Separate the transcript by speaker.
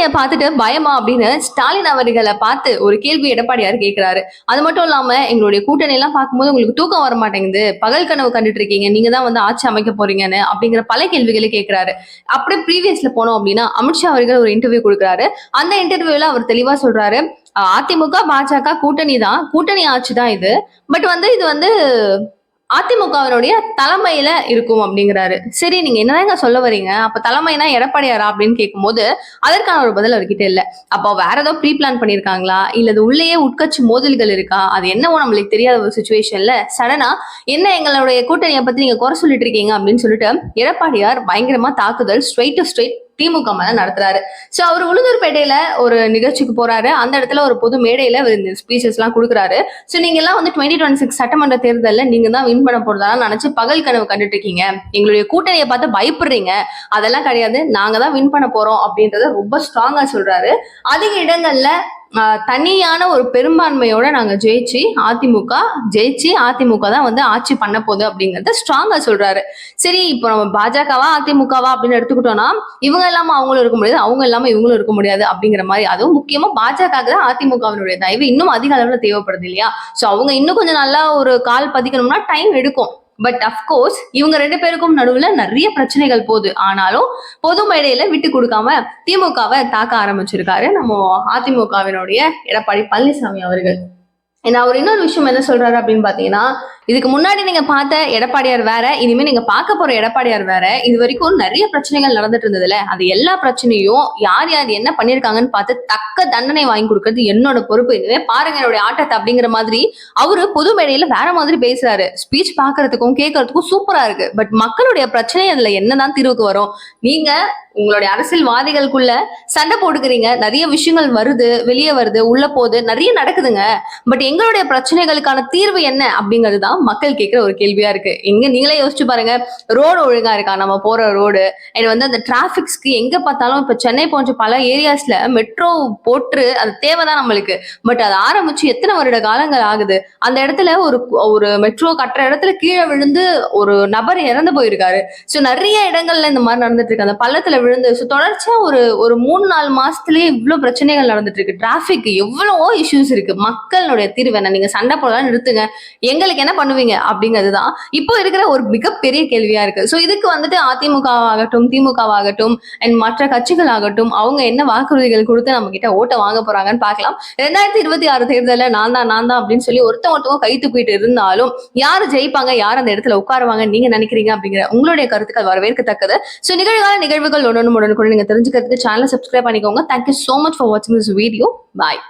Speaker 1: கூட்டணியை பார்த்துட்டு பயமா அப்படின்னு ஸ்டாலின் அவர்களை பார்த்து ஒரு கேள்வி எடப்பாடியார் கேட்கிறாரு. அது மட்டும் இல்லாம எங்களுடைய கூட்டணி எல்லாம் பார்க்கும்போது உங்களுக்கு தூக்கம் வர மாட்டேங்குது. பகல் கனவு கண்டுட்டு இருக்கீங்க. நீங்க தான் வந்து ஆட்சி அமைக்க போறீங்கன்னு அப்படிங்கிற பல கேள்விகளை கேட்கிறாரு. அப்படியே ப்ரீவியஸ்ல போனோம் அப்படின்னா அமித்ஷா அவர்கள் ஒரு இன்டர்வியூ கொடுக்குறாரு. அந்த இன்டர்வியூல அவர் தெளிவா சொல்றாரு. அஹ் அதிமுக பாஜக கூட்டணி தான். கூட்டணி ஆட்சி தான் இது. பட் வந்து இது வந்து அதிமுகவினுடைய தலைமையில இருக்கும் அப்படிங்கிறாரு. சரி நீங்க என்னதாங்க சொல்ல வரீங்க அப்ப தலைமைனா எடப்பாடியாரா அப்படின்னு கேட்கும்போது அதற்கான ஒரு பதில் அவர்கிட்ட இல்ல. அப்போ வேற ஏதோ ப்ரீ பிளான் பண்ணிருக்காங்களா? இல்ல அது உள்ளேயே உட்கட்சி மோதல்கள் இருக்கா? அது என்னவோ நம்மளுக்கு தெரியாத ஒரு சுச்சுவேஷன்ல சடனா என்ன எங்களுடைய கூட்டணியை பத்தி நீங்க குறை சொல்லிட்டு இருக்கீங்க அப்படின்னு சொல்லிட்டு எடப்பாடியார் பயங்கரமா தாக்குதல் ஸ்ட்ரைட் டு ஸ்ட்ரைட் திமுக மேல நடத்துறாரு. சோ அவர் உளுந்தூர்பேட்டையில ஒரு நிகழ்ச்சிக்கு போறாரு. அந்த இடத்துல ஒரு பொது மேடையில ஸ்பீச்சஸ் எல்லாம் கொடுக்குறாரு. சோ நீங்க எல்லாம் வந்து டுவெண்ட்டி டுவெண்ட்டி சிக்ஸ் சட்டமன்ற தேர்தலில் நீங்க தான் வின் பண்ண போறதா நினைச்சு பகல் கனவு கண்டுட்டு இருக்கீங்க எங்களுடைய கூட்டணியை பார்த்து பயப்படுறீங்க. அதெல்லாம் கிடையாது. நாங்க தான் வின் பண்ண போறோம் அப்படின்றத ரொம்ப ஸ்ட்ராங்கா சொல்றாரு. அதிக இடங்கள்ல தனியான ஒரு பெரும்பான்மையோட நாங்க ஜெயிச்சு அதிமுக ஜெயிச்சு அதிமுக தான் வந்து ஆட்சி பண்ண போகுது அப்படிங்கறத ஸ்ட்ராங்கா சொல்றாரு. சரி இப்போ நம்ம பாஜகவா அதிமுகவா அப்படின்னு எடுத்துக்கிட்டோம்னா இவங்க இல்லாம அவங்களும் இருக்க முடியாது அவங்க இல்லாம இவங்களும் இருக்க முடியாது அப்படிங்கிற மாதிரி. அதுவும் முக்கியமா பாஜக தான் அதிமுகவினுடைய தயவு இன்னும் அதிக அளவுல தேவைப்படுது இல்லையா? சோ அவங்க இன்னும் கொஞ்சம் நல்லா ஒரு கால் பதிக்கணும்னா டைம் எடுக்கும். பட் அஃப்கோர்ஸ் இவங்க ரெண்டு பேருக்கும் நடுவுல நிறைய பிரச்சனைகள் போகுது ஆனாலும் பொது மேடையில விட்டு கொடுக்காம திமுகவை தாக்க ஆரம்பிச்சிருக்காரு நம்ம அதிமுகவினுடைய எடப்பாடி பழனிசாமி அவர்கள். ஏன்னா அவர் இன்னொரு விஷயம் என்ன சொல்றாரு அப்படின்னு பாத்தீங்கன்னா இதுக்கு முன்னாடி நீங்க பார்த்த எடப்பாடியார் வேற இனிமே நீங்க பார்க்க போற எடப்பாடியார் வேற இது வரைக்கும் நிறைய பிரச்சனைகள் நடந்துட்டு இருந்ததுல. அது எல்லா பிரச்சனையும் யார் யார் என்ன பண்ணிருக்காங்கன்னு பார்த்து தக்க தண்டனை வாங்கி கொடுக்கறது என்னோட பொறுப்பு. இதுவே பாருங்க என்னுடைய ஆட்டத்தை அப்படிங்கிற மாதிரி அவரு பொது மேடையில வேற மாதிரி பேசுறாரு. ஸ்பீச் பாக்குறதுக்கும் கேட்கறதுக்கும் சூப்பரா இருக்கு. பட் மக்களுடைய பிரச்சனை அதுல என்னதான் தீர்வுக்கு வரும்? நீங்க உங்களுடைய அரசியல்வாதிகளுக்குள்ள சண்டை போட்டுக்கிறீங்க. நிறைய விஷயங்கள் வருது வெளியே வருது உள்ள போகுது நிறைய நடக்குதுங்க. பட் எங்களுடைய பிரச்சனைகளுக்கான தீர்வு என்ன அப்படிங்கிறது தான் மக்கள் கேட்கிற ஒரு கேள்வியா இருக்கு. எங்க நீங்களே யோசிச்சு பாருங்க. ரோடு ஒழுங்கா இருக்கா? நம்ம போற ரோடு அண்ட் வந்து அந்த டிராபிக்ஸ்க்கு எங்க பார்த்தாலும் இப்ப சென்னை போன்ற பல ஏரியாஸ்ல மெட்ரோ போட்டு அது தேவைதான் நம்மளுக்கு. பட் அது ஆரம்பிச்சு எத்தனை வருட காலங்கள் ஆகுது? அந்த இடத்துல ஒரு ஒரு மெட்ரோ கட்டுற இடத்துல கீழே விழுந்து ஒரு நபர் இறந்து போயிருக்காரு. ஸோ நிறைய இடங்கள்ல இந்த மாதிரி நடந்துட்டு இருக்கு. அந்த பள்ளத்துல விழுந்து ஸோ தொடர்ச்சியா ஒரு ஒரு மூணு நாலு மாசத்துலயே இவ்வளவு பிரச்சனைகள் நடந்துட்டு இருக்கு டிராபிக் எவ்வளவோ இஷ்யூஸ் இருக்கு. மக்களுடைய தீர்வு என்ன? நீங்க சண்டை போடலாம் நிறுத்துங்க. எங்களுக்கு என்ன பண்ணுவீங்க? அப்படிங்கிறது தான் இப்போ இருக்கிற ஒரு மிகப்பெரிய கேள்வியா இருக்கு. ஸோ இதுக்கு வந்துட்டு அதிமுகவாகட்டும் திமுகவாகட்டும் அண்ட் மற்ற கட்சிகள் ஆகட்டும் அவங்க என்ன வாக்குறுதிகள் கொடுத்து நம்ம கிட்ட ஓட்டை வாங்க போறாங்கன்னு பார்க்கலாம். ரெண்டாயிரத்தி இருபத்தி ஆறு தேர்தலில் நான் தான் நான் தான் அப்படின்னு சொல்லி ஒருத்த ஒருத்தவங்க கை தூக்கிட்டு இருந்தாலும் யார் ஜெயிப்பாங்க? யார் அந்த இடத்துல உட்காருவாங்க நீங்க நினைக்கிறீங்க? அப்படிங்கிற உங்களுடைய கருத்துக்கள் வரவேற்கத்தக்கது. ஸோ நிகழ்கால நிகழ்வுகள் ஒன்று உடனுக்குடன் நீங்க தெரிஞ்சுக்கிறதுக்கு சேனலை சப்ஸ்கிரைப் பண்ணிக்கோங்க. Thank you so much for வாட்சிங் திஸ் வீடியோ பாய்